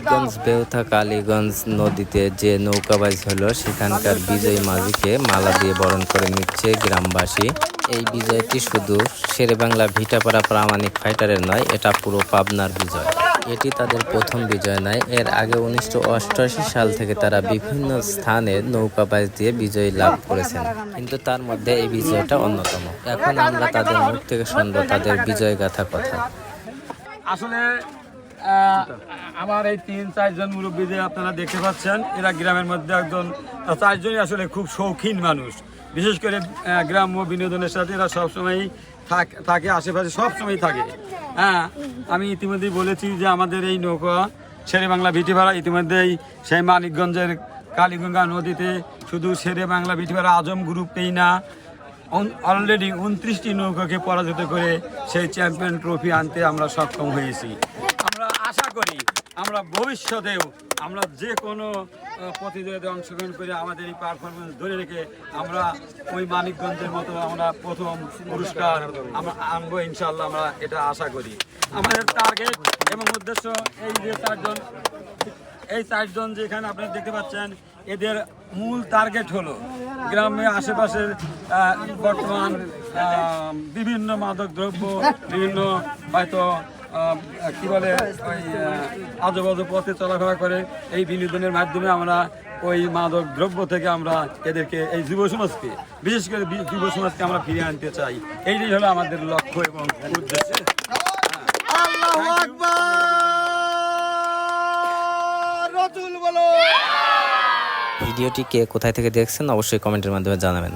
মানিকগঞ্জ বেউথা কালীগঞ্জ নদীতে যে নৌকাবাজ হলো সেখানকার বিজয়ী মাঝিকে মালা দিয়ে বরণ করে নিচ্ছে গ্রামবাসী। এই বিজয়টি শুধু শেরেবাংলা ভিটাপাড়া প্রামাণিক ফাইটারের নয় এটা পুরো পাবনার বিজয়। এটি তাদের প্রথম বিজয় নয় এর আগে উনিশশো অষ্টআশি সাল থেকে তারা বিভিন্ন স্থানে নৌকাবাজ দিয়ে বিজয় লাভ করেছেন। কিন্তু তার মধ্যে এই বিজয়টা অন্যতম। এখন আমরা তাদের মুখ থেকে শুনব তাদের বিজয় গাথা কথা। আসলে আমার এই তিন চারজন মুরব্বী যে আপনারা দেখতে পাচ্ছেন। এরা গ্রামের মধ্যে একজন চারজনই আসলে খুব শৌখিন মানুষ। বিশেষ করে গ্রাম্য বিনোদনের সাথে এরা সবসময়ই থাক- আশেপাশে সবসময় থাকে। হ্যাঁ আমি ইতিমধ্যেই বলেছি যে আমাদের এই নৌকা শেরে বাংলা ভিটিভাড়া ইতিমধ্যেই সেই মানিকগঞ্জের কালীগঙ্গা নদীতে শুধু শেরে বাংলা ভিটিভাড়া আজম গ্রুপেই না অলরেডি উনত্রিশটি নৌকাকে পরাজিত করে সেই চ্যাম্পিয়ন ট্রফি আনতে আমরা সক্ষম হয়েছি। করি, আমরা ভবিষ্যতেও আমরা যে কোনো প্রতিযোগিতায় অংশগ্রহণ করে আমাদের এই পারফরমেন্স ধরে রেখে আমরা ওই মানিকগঞ্জের মতো আমরা প্রথম পুরস্কার আমরা আনব ইনশাল্লাহ আমরা এটা আশা করি। আমাদের টার্গেট এবং উদ্দেশ্য এই যে চারজন, এই চারজন যেখানে আপনারা দেখতে পাচ্ছেন, এদের মূল টার্গেট হলো গ্রামে আশেপাশের বর্তমান বিভিন্ন মাদক দ্রব্য বিভিন্ন হয়তো কি বলে ওই আজব আজব পথে চলাফেরা করে। এই বিনোদনের মাধ্যমে আমরা ওই মাদক দ্রব্য থেকে আমরা এদেরকে এই যুব সমাজকে বিশেষ করে যুব সমাজকে আমরা ফিরিয়ে আনতে চাই। এইটাই হলো আমাদের লক্ষ্য এবং উদ্দেশ্য। আল্লাহু আকবার! রসুল বলো! ভিডিওটি কে কোথায় থেকে দেখছেন অবশ্যই কমেন্টের মাধ্যমে জানাবেন।